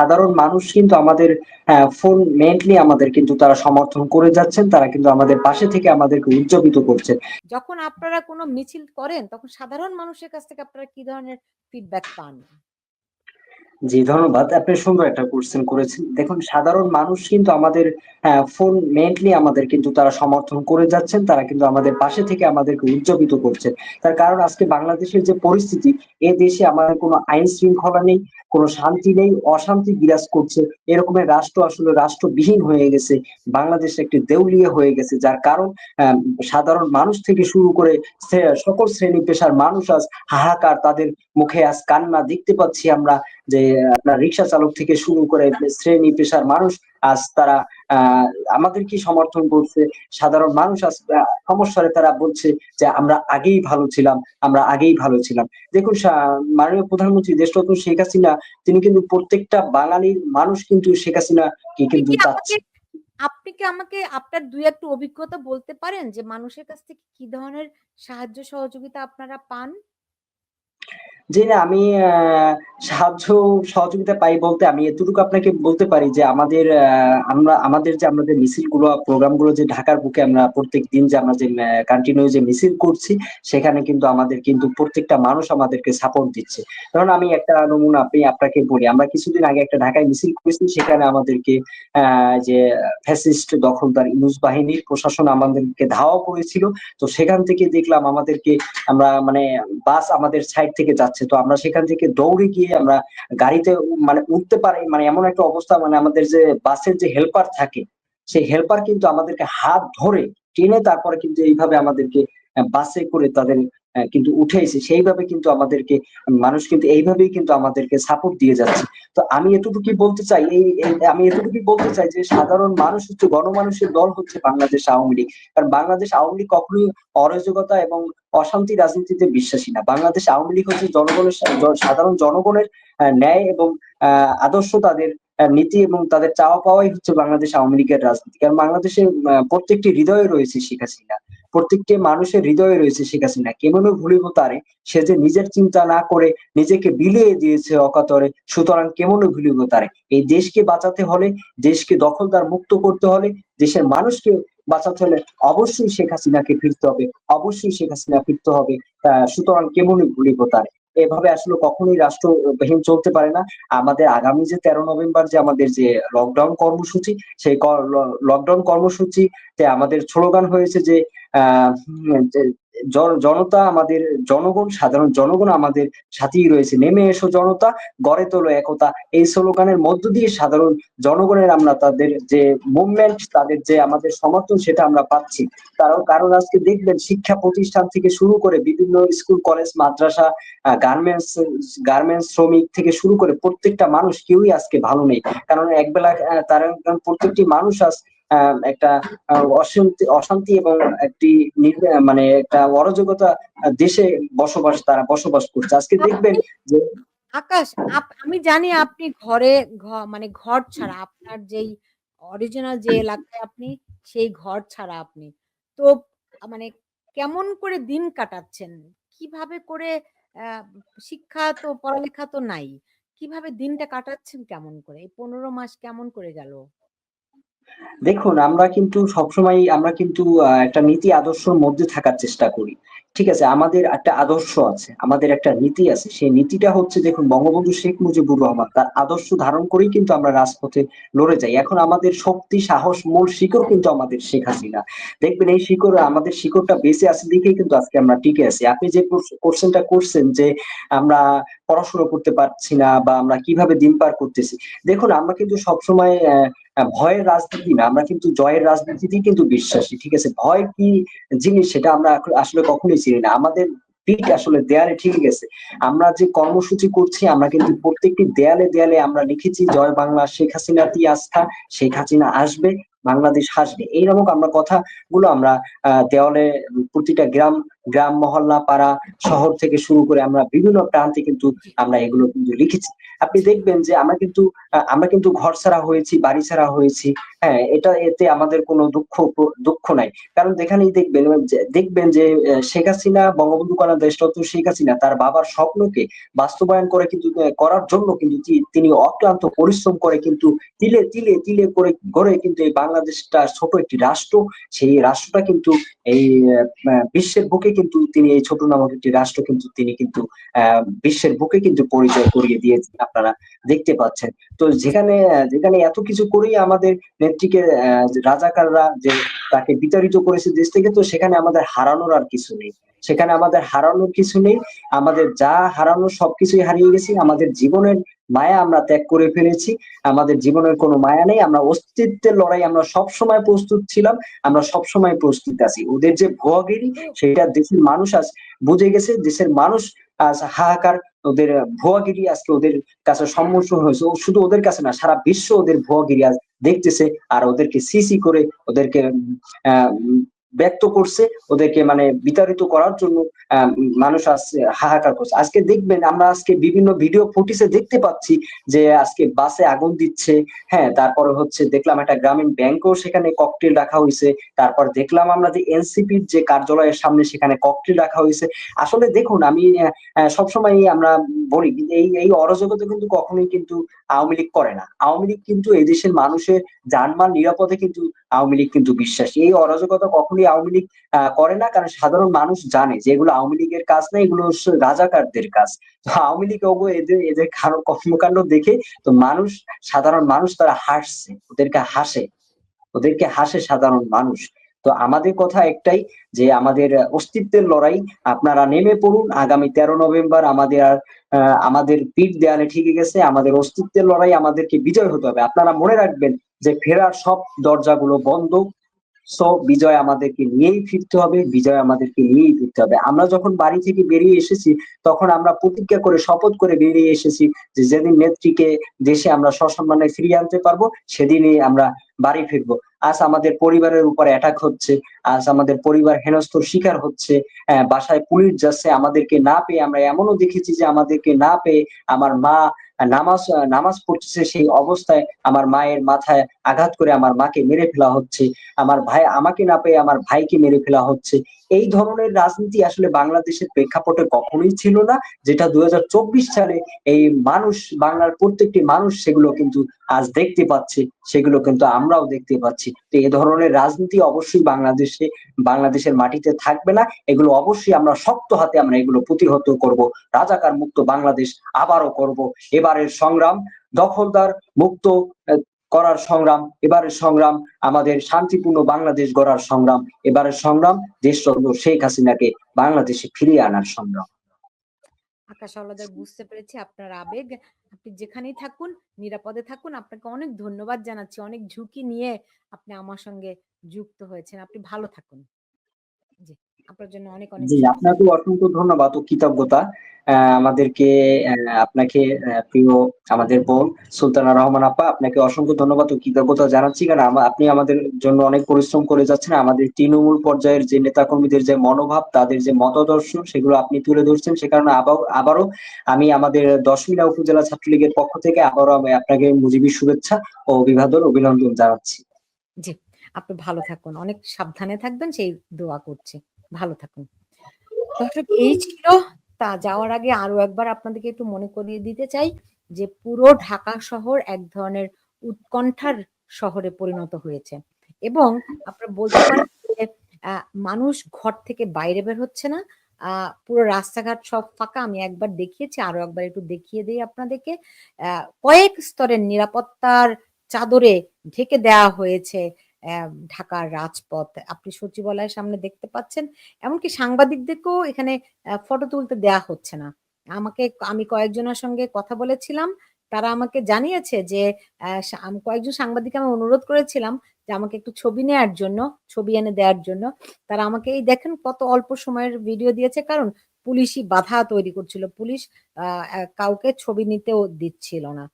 সাধারণ মানুষ কিন্তু আমাদের ফোন মেন্টলি আমাদের কিন্তু তারা সমর্থন করে যাচ্ছেন তারা কিন্তু আমাদের পাশে থেকে আমাদেরকে উজ্জীবিত করছে যখন আপনারা কোনো মিছিল করেন তখন সাধারণ মানুষের কাছ থেকে আপনারা কি ধরনের ফিডব্যাক পান? জি ধন্যবাদ। আপনি সুন্দর একটা কোশ্চেন করেছেন। দেখুন সাধারণ মানুষ কিন্তু আমাদের ফোন মেন্টলি আমাদের কিন্তু তারা সমর্থন করে যাচ্ছেন তারা কিন্তু আমাদের পাশে থেকে আমাদেরকে উজ্জীবিত করছে তার কারণ আজকে বাংলাদেশের যে পরিস্থিতি এ দেশে আমাদের কোনো আইন শৃঙ্খলা নেই কোনো শান্তি নেই, অশান্তি বিরাজ করছে। এরকমের রাষ্ট্র আসলে রাষ্ট্রবিহীন হয়ে গেছে। বাংলাদেশ একটি দেউলিয়া হয়ে গেছে, যার কারণ সাধারণ মানুষ থেকে শুরু করে সকল শ্রেণি পেশার মানুষ আজ হাহাকার, তাদের মুখে আজ কান্না দেখতে পাচ্ছি আমরা। যে আপনার রিক্সা চালক থেকে শুরু করে শ্রেণি পেশার মানুষ আজ তারা আহ আমাদেরকে সমর্থন করছে? সাধারণ মানুষ আজ সমস্যারে তারা বলছে যে আমরা আগেই ভালো ছিলাম আমরা আগেই ভালো ছিলাম। দেখুন মাননীয় প্রধানমন্ত্রী দেশরত্ন শেখ হাসিনা তিনি কিন্তু প্রত্যেকটা বাঙালির মানুষ কিন্তু শেখ হাসিনা কি কিন্তু চাচ্ছে আপনি কি আমাকে আপনার দুই একটু অভিজ্ঞতা বলতে পারেন যে মানুষের কাছ থেকে কি ধরনের সাহায্য সহযোগিতা আপনারা পান? যে না আমি সাহায্য সহযোগিতা পাই বলতে আমি এতটুকু আপনাকে বলতে পারি যে আমাদের আমরা, আমাদের যে আমাদের মিছিলগুলো, প্রোগ্রামগুলো যে ঢাকার বুকে আমরা প্রত্যেক দিন যে আমরা যে কন্টিনিউ যে মিছিল করছি, সেখানে কিন্তু আমাদের কিন্তু প্রত্যেকটা মানুষ আমাদেরকে সাপোর্ট দিচ্ছে। কারণ আমি একটা নমুনা আপনি, আপনাকে বলি। আমরা কিছুদিন আগে একটা ঢাকায় মিছিল করেছি, সেখানে আমাদেরকে যে ফ্যাসিস্ট দখলদার ইউনুস বাহিনীর প্রশাসন আমাদেরকে ধাওয়া করেছিল। তো সেখান থেকে দেখলাম আমাদেরকে আমরা মানে বাস আমাদের সাইড থেকে যাচ্ছে। তো আমরা সেখান থেকে দৌড়ে গিয়ে আমরা গাড়িতে মানে উঠতে পারি মানে এমন একটা অবস্থা মানে আমাদের যে বাসের যে হেল্পার থাকে, সেই হেল্পার কিন্তু আমাদেরকে হাত ধরে টেনে তারপরে কিন্তু এইভাবে আমাদেরকে বাসে করে তাদের কিন্তু উঠে এসে সেইভাবে কিন্তু আমাদেরকে, মানুষ কিন্তু এইভাবেই কিন্তু আমাদেরকে সাপোর্ট দিয়ে যাচ্ছে। তো আমি এতটুকুই বলতে চাই, এই আমি এতটুকুই বলতে চাই যে সাধারণ মানুষ হচ্ছে, গণমানুষের দল হচ্ছে বাংলাদেশ আওয়ামী লীগ। কারণ বাংলাদেশ আওয়ামী লীগ কখনোই অরাজকতা এবং অশান্তি রাজনীতিতে বিশ্বাসী না। বাংলাদেশ আওয়ামী লীগ হচ্ছে জনগণের, সাধারণ জনগণের ন্যায় এবং আদর্শ তাদের নীতি এবং তাদের চাওয়া পাওয়াই হচ্ছে বাংলাদেশ আওয়ামী লীগের রাজনীতি। কারণ বাংলাদেশের প্রত্যেকটি হৃদয়ে রয়েছে শেখ হাসিনা। প্রত্যেকটি মানুষের হৃদয়ে রয়েছে শেখ হাসিনা। কেমনও ভুলিব তারে? সে যে নিজের চিন্তা না করে নিজেকে বিলিয়ে দিয়েছে অকাতরে, সুতরাং কেমনও ভুলিব তারে? এই দেশকে বাঁচাতে হলে, দেশকে দখলদার মুক্ত করতে হলে, দেশের মানুষকে বাঁচাতে হলে অবশ্যই শেখ হাসিনাকে ফিরতে হবে। অবশ্যই শেখ হাসিনা ফিরতে হবে। সুতরাং কেমনই ভুলিব তারে? এভাবে আসলে কখনোই রাষ্ট্রবিহীন চলতে পারে না। আমাদের আগামী যে তেরো নভেম্বর যে আমাদের যে লকডাউন কর্মসূচি, সেই লকডাউন কর্মসূচিতে আমাদের স্লোগান হয়েছে যে, আহ জনতা আমাদের জনগণ, সাধারণ জনগণ আমাদের সাথেই রয়েছে। নেমে এসো জনতা, গড়ে তোলো একতা। এই স্লোগানের মধ্য দিয়ে সাধারণ জনগণের আমরা তাদের যে মুভমেন্ট তাদের যে আমাদের সমর্থন, সেটা আমরা পাচ্ছি। কারণ কারণ আজকে দেখবেন শিক্ষা প্রতিষ্ঠান থেকে শুরু করে বিভিন্ন স্কুল, কলেজ, মাদ্রাসা গার্মেন্টস গার্মেন্টস শ্রমিক থেকে শুরু করে প্রত্যেকটা মানুষ কেউই আজকে ভালো নেই। কারণ একবেলা তারা প্রত্যেকটি মানুষ আজ একটা অশান্তি অশান্তি এবং একটি মানে একটা অরাজকতা দেশে বসবাস তারা বসবাস করছে। আজকে দেখবেন যে আকাশ আমি জানি আপনি ঘরে মানে ঘর ছাড়া আপনার যেই অরিজিনাল যে এলাকায় আপনি সেই ঘর ছাড়া আপনি। তো মানে কেমন করে দিন কাটাচ্ছেন? কীভাবে করে শিক্ষা তো পড়ালেখা তো নাই। কীভাবে দিনটা কাটাচ্ছেন কেমন করে? এই পনেরো মাস কেমন করে গেল? দেখুন, আমরা কিন্তু সবসময় আমরা কিন্তু একটা নীতি আদর্শের মধ্যে থাকার চেষ্টা করি। ঠিক আছে? আমাদের একটা আদর্শ আছে, আমাদের একটা নীতি আছে। সেই নীতিটা হচ্ছে, দেখুন, বঙ্গবন্ধু শেখ মুজিবুর রহমান, তার আদর্শ ধারণ করেই কিন্তু আমরা রাজপথে লড়ে যাই। এখন আমাদের শক্তি, সাহস, মূল শিকড় কিন্তু আমাদের শেখ হাসিনা। দেখবেন, এই শিকড়, আমাদের শিকড়টা বেঁচে আছে দেখেই কিন্তু আজকে আমরা টিকে আছি। আপনি যে কোশ্চেনটা করছেন যে আমরা পড়াশোনা করতে পারছি না বা আমরা কীভাবে দিন পার করতেছি, দেখুন, আমরা কিন্তু সবসময় ভয়ের রাজনীতি না, আমরা কিন্তু জয়ের রাজনীতিতেই কিন্তু বিশ্বাসী, ঠিক আছে? ভয় কি জিনিস সেটা আমরা আসলে কখনোই চিনি না। আমাদের পিক আসলে দেয়ালে ঠিক গেছে। আমরা যে কর্মসূচি করছি, আমরা কিন্তু প্রত্যেকটি দেয়ালে দেয়ালে আমরা লিখেছি, জয় বাংলা, শেখ হাসিনা তি আস্থা? শেখ হাসিনা আসবে, বাংলাদেশ হাসবে। এইরকম আমরা কথাগুলো আমরা দেওয়ালে প্রতিটা গ্রাম গ্রাম, মহল্লা, পাড়া, শহর থেকে শুরু করে আমরা বিভিন্ন প্রান্তে কিন্তু আমরা এগুলো কিন্তু লিখেছি। আপনি দেখবেন যে আমরা কিন্তু আমরা কিন্তু ঘর ছাড়া হয়েছি, বাড়ি ছাড়া হয়েছি। হ্যাঁ? এটা এতে আমাদের কোনো দুঃখ দুঃখ নাই। কারণ যেখানেই দেখবেন দেখবেন যে শেখ হাসিনা বঙ্গবন্ধু কন্যা দেশরত্ন শেখ হাসিনা তার বাবার স্বপ্নকে বাস্তবায়ন করে কিন্তু করার জন্য কিন্তু তিনি অক্লান্ত পরিশ্রম করে কিন্তু তিলে, তিলে, তিলে করে গড়ে কিন্তু এই বাংলাদেশটা ছোট একটি রাষ্ট্র। সেই রাষ্ট্রটা কিন্তু এই বিশ্বের বুকে কিন্তু তিনি, এই ছোট নামক একটি রাষ্ট্র কিন্তু তিনি কিন্তু বিশ্বের বুকে কিন্তু পরিচয় করিয়ে দিয়েছেন, আপনারা দেখতে পাচ্ছেন। তো যেখানে যেখানে এত কিছু করেই আমাদের নেত্রীকে রাজাকাররা যে তাকে বিতাড়িত করেছে দেশ থেকে, তো সেখানে আমাদের হারানোর আর কিছু নেই। সেখানে আমাদের হারানোর কিছু নেই। আমাদের যা হারানোর সবকিছুই হারিয়ে গেছি। আমাদের জীবনের মায়া আমরা ত্যাগ করে ফেলেছি। আমাদের জীবনের কোনো মায়া নেই। আমরা অস্তিত্বের লড়াই আমরা সবসময় প্রস্তুত ছিলাম। আমরা সবসময় প্রস্তুত আছি। ওদের যে ভুয়াগিরি সেটা দেশের মানুষ আজ বুঝে গেছে। দেশের মানুষ আজ হাহাকার, ওদের ভুয়াগিরি আজকে ওদের কাছে সম্মোচন হয়েছে। ও শুধু ওদের কাছে না, সারা বিশ্ব ওদের ভুয়াগিরি আজ দেখতেছে। আর ওদেরকে ছি করে ওদেরকে আ ব্যক্ত করছে। ওদেরকে মানে বিতাড়িত করার জন্য মানুষ হাহাকার করছে। আজকে দেখবেন, আমরা আজকে বিভিন্ন ভিডিও ফুটেজে দেখতে পাচ্ছি যে আজকে বাসে আগুন দিচ্ছে। হ্যাঁ? তারপরে হচ্ছে দেখলাম একটা গ্রামীণ ব্যাংকেও সেখানে ককটেল রাখা হয়েছে তারপর দেখলাম আমরা যে এনসিপির যে কার্যালয়ের সামনে সেখানে ককটেল রাখা হয়েছে আসলে দেখুন, আমি সবসময়ই আমরা বলি এই এই অরাজকতা কিন্তু কখনোই কিন্তু আওয়ামী লীগ করে না। আওয়ামী লীগ কিন্তু এই দেশের মানুষের জানমাল নিরাপদে কিন্তু আওয়ামী লীগ কিন্তু বিশ্বাসী। এই অরাজকতা কখনোই আওয়ামী লীগ করে না। কারণ সাধারণ মানুষ জানে যে এগুলো আওয়ামী লীগের কাজ না, এগুলো রাজাকারদের কাজ। আওয়ামী লীগ ওগো এদের এদের কর্মকাণ্ড দেখে তো মানুষ সাধারণ মানুষ তারা হাসছে। ওদেরকে হাসে। ওদেরকে হাসে সাধারণ মানুষ। তো আমাদের কথা একটাই যে আমাদের অস্তিত্বের লড়াই আপনারা নেমে পড়ুন। আগামী ১৩ নভেম্বর আমাদের আর আমাদের পিঠ দেয়ালে ঠেকে গেছে। আমাদের অস্তিত্বের লড়াই আমাদেরকে বিজয় হতে হবে। আপনারা মনে রাখবেন যে ফেরার সব দরজাগুলো বন্ধ। সো বিজয় আমাদেরকে নিয়েই ফিরতে হবে। বিজয় আমাদেরকে নিয়েই ফিরতে হবে। আমরা যখন বাড়ি থেকে বেরিয়ে এসেছি, তখন আমরা প্রতিজ্ঞা করে, শপথ করে বেরিয়ে এসেছি যে যেদিন নেত্রীকে দেশে আমরা সসম্মানে ফিরিয়ে আনতে পারব, সেদিনই আমরা বাড়ি ফিরবো। আজ আমাদের পরিবারের উপর অ্যাটাক হচ্ছে। আজ আমাদের পরিবার হেনস্থর শিকার হচ্ছে। বাসায় পুলিশ যাচ্ছে, আমাদেরকে না পেয়ে আমরা এমনও দেখেছি যে আমাদেরকে না পেয়ে আমার মা নামাজ নামাজ পড়তেছে সেই অবস্থায় আমার মায়ের মাথায় আঘাত করে আমার মাকে মেরে ফেলা হচ্ছে। আমার ভাই আমাকে না পেয়ে আমার ভাইকে মেরে ফেলা হচ্ছে। এই ধরনের রাজনীতি আসলে বাংলাদেশের প্রেক্ষাপটে কখনোই ছিল না। যেটা ২০২৪ সালে এই মানুষ, বাংলার প্রত্যেকটি মানুষ সেগুলো কিন্তু আজ দেখতে পাচ্ছে। সেগুলো কিন্তু আমরাও দেখতে পাচ্ছি। তো এ ধরনের রাজনীতি অবশ্যই বাংলাদেশে, বাংলাদেশের মাটিতে থাকবে না। এগুলো অবশ্যই আমরা শক্ত হাতে আমরা এগুলো প্রতিহত করব। রাজাকার মুক্ত বাংলাদেশ আবারও করব। এবারের সংগ্রাম, দখলদার, মুক্ত করার সংগ্রাম, এবারের সংগ্রাম আমাদের শান্তিপূর্ণ বাংলাদেশ গড়ার সংগ্রাম। এবারের সংগ্রাম দেশরত্ন শেখ হাসিনাকে বাংলাদেশে ফিরিয়ে আনার সংগ্রাম। আকাশ হাওলাদার বুঝতে পেরেছি আপনার আবেগ। আপনি যেখানেই থাকুন, নিরাপদে থাকুন। আপনাকে অনেক ধন্যবাদ জানাচ্ছি। অনেক ঝুঁকি নিয়ে আপনি আমার সঙ্গে যুক্ত হয়েছেন। আপনি ভালো থাকুন। আপনার জন্য অনেক, অনেক জি। আপনাকেও অসংখ্য ধন্যবাদ ও কৃতজ্ঞতা। আমাদেরকে আপনাকে প্রিয় আমাদের বোন সুলতানা রহমান আপা আপনাকে অসংখ্য ধন্যবাদ ও কৃতজ্ঞতা জানাচ্ছি। কারণ আপনি আমাদের জন্য অনেক পরিশ্রম করে যাচ্ছেন। আমাদের তৃণমূল পর্যায়ের যে নেতাকর্মীদের যে মনোভাব, তাদের যে মতাদর্শ সেগুলো আপনি তুলে ধরছেন। সে কারণে আবার আবারও আমি আমাদের দশমিনা উপজেলা ছাত্রলীগের পক্ষ থেকে আবারও আমি আপনাকে মুজিবি শুভেচ্ছা ও অভিবাদন, অভিনন্দন জানাচ্ছি। জি, আপনি ভালো থাকুন। অনেক সাবধানে থাকবেন সেই দোয়া করছি। ভালো থাকুন। দর্শক এই ছিল তা যাওয়ার আগে আরও একবার আপনাদেরকে একটু মনে করিয়ে দিতে চাই যে পুরো ঢাকা শহর এক ধরনের উৎকণ্ঠার শহরে পরিণত হয়েছে। এবং আপনারা বলতে পারেন যে মানুষ ঘর থেকে বাইরে বের হচ্ছে না। পুরো রাস্তাঘাট সব ফাঁকা। আমি একবার দেখিয়েছি, আরও একবার একটু দেখিয়ে দিই আপনাদেরকে। কয়েক স্তরের নিরাপত্তার চাদরে ঢেকে দেওয়া হয়েছে ঢাকার রাজপথ। আপনি সচিবালয়ের সামনে দেখতে পাচ্ছেন। এমনকি সাংবাদিকদেরকেও এখানে ফটো তুলতে দেয়া হচ্ছে না। আমাকে আমি কয়েকজনের সঙ্গে কথা বলেছিলাম। তারা আমাকে জানিয়েছে যে কয়েকজন সাংবাদিক আমি অনুরোধ করেছিলাম যে আমাকে একটু ছবি নেয়ার জন্য, ছবি এনে দেওয়ার জন্য। তারা আমাকে এই দেখেন কত অল্প সময়ের ভিডিও দিয়েছে কারণ পুলিশই বাধা তৈরি করছিল। পুলিশ কাউকে ছবি নিতেও দিচ্ছিল না।